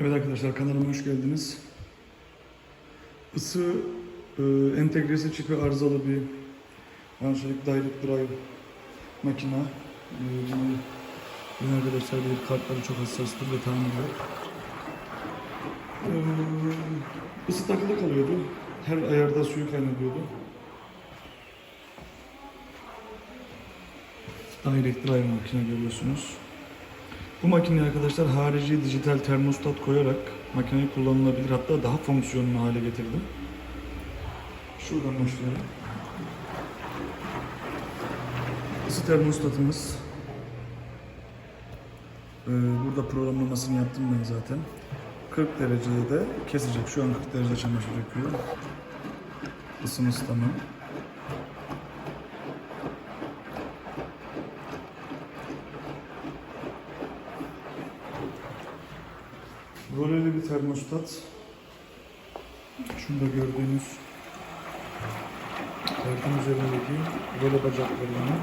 Evet arkadaşlar kanalıma hoş geldiniz. Isı e, entegresi çipi arızalı bir Anşelik Direct Drive makina. E, bunu arkadaşlar bir kartları çok hassastır ve tamiri. E, ısı takılı kalıyordu. Her ayarda suyu kaynatıyordu. Direct Drive makine görüyorsunuz. Bu makineye arkadaşlar harici dijital termostat koyarak makineyi kullanılabilir hatta daha fonksiyonlu hale getirdim. Şuradan başlayalım. Isı termostatımız. Ee, burada programlamasını yaptım ben zaten. 40 derecede de kesecek. Şu an 40 derecede çamaşır yapıyor. Isımız tamam. Roleli bir termostat. Şunda gördüğünüz kartın üzerindeki role bacaklarını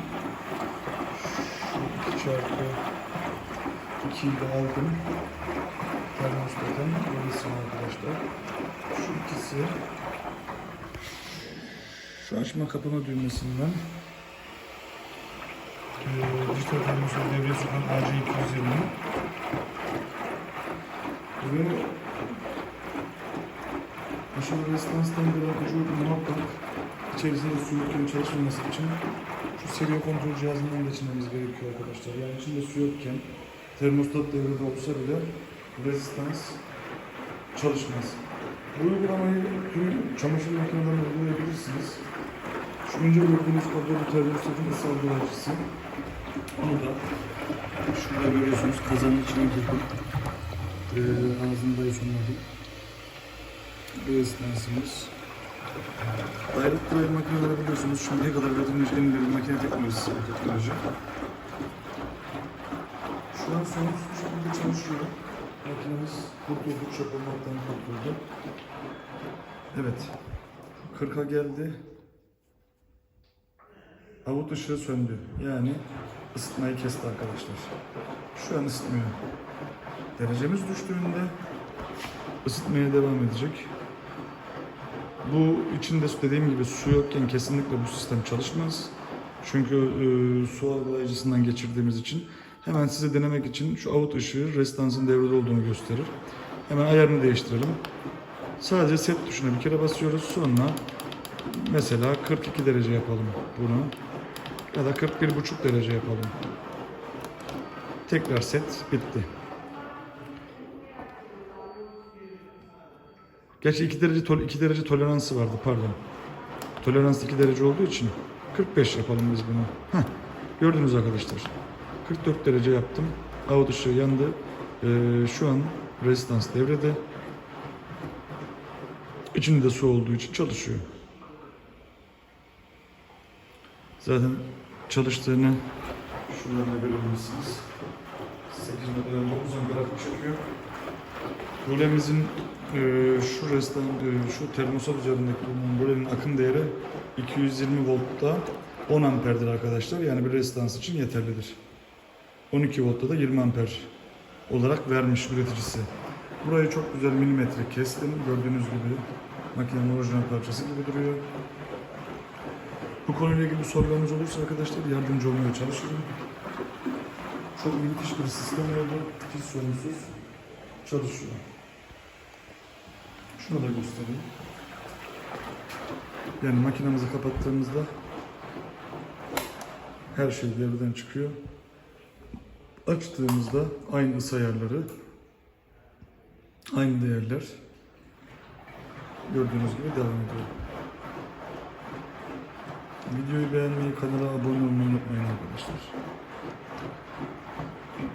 şu iki çarpı 2'yi de aldım. Termostatın rolisini arkadaşlar. Şu ikisi şu açma kapama düğmesinden eee dijital termostat devreye sokan AC220 ve aşağı resistanstan gelen ucu muhakkak içerisinde su yokken çalışmaması için şu seviye kontrol cihazından geçirmemiz gerekiyor arkadaşlar. Yani içinde su yokken termostat devrede olsa bile rezistans çalışmaz. Bu uygulamayı tüm çamaşır makinelerine uygulayabilirsiniz. Şu önce gördüğünüz kablo bu termostatın ısı algılayıcısı. Onu da şurada görüyorsunuz kazanın içine girdim. Ee, ağzında yaşamadı. Bu esnasımız. Direct drive makineleri biliyorsunuz şimdiye kadar üretilmiş en ileri makine teknolojisi bu teknoloji. Şu an sorunsuz bir şekilde çalışıyor. Makinemiz kurtuldu, çöp olmaktan kurtuldu. Evet. 40'a geldi. Avut ışığı söndü. Yani ısıtmayı kesti arkadaşlar. Şu an ısıtmıyor. Derecemiz düştüğünde ısıtmaya devam edecek. Bu içinde dediğim gibi su yokken kesinlikle bu sistem çalışmaz. Çünkü e, su algılayıcısından geçirdiğimiz için hemen size denemek için şu avut ışığı restansın devrede olduğunu gösterir. Hemen ayarını değiştirelim. Sadece set tuşuna bir kere basıyoruz. Sonra mesela 42 derece yapalım bunu. Ya da 41,5 derece yapalım. Tekrar set bitti. Gerçi 2 derece tol 2 derece toleransı vardı pardon. Tolerans 2 derece olduğu için 45 yapalım biz bunu. Heh, gördünüz arkadaşlar. 44 derece yaptım. Avut ışığı yandı. Ee, şu an rezistans devrede. İçinde su olduğu için çalışıyor. Zaten çalıştığını şuradan görebilirsiniz. 8 metreden 9 amper akım çekiyor. Rolemizin e, şu restan, e, şu termostat üzerindeki bulunan rolenin akım değeri 220 voltta 10 amperdir arkadaşlar. Yani bir restans için yeterlidir. 12 voltta da 20 amper olarak vermiş üreticisi. Burayı çok güzel milimetre kestim. Gördüğünüz gibi makinenin orijinal parçası gibi duruyor. Bu konuyla ilgili sorularınız olursa arkadaşlar yardımcı olmaya çalışırım. Çok müthiş bir sistem oldu. Hiç sorunsuz çalışıyor. Şunu da göstereyim. Yani makinemizi kapattığımızda her şey devreden çıkıyor. Açtığımızda aynı ısı ayarları, aynı değerler gördüğünüz gibi devam ediyor. Videoyu beğenmeyi, kanala abone olmayı unutmayın arkadaşlar.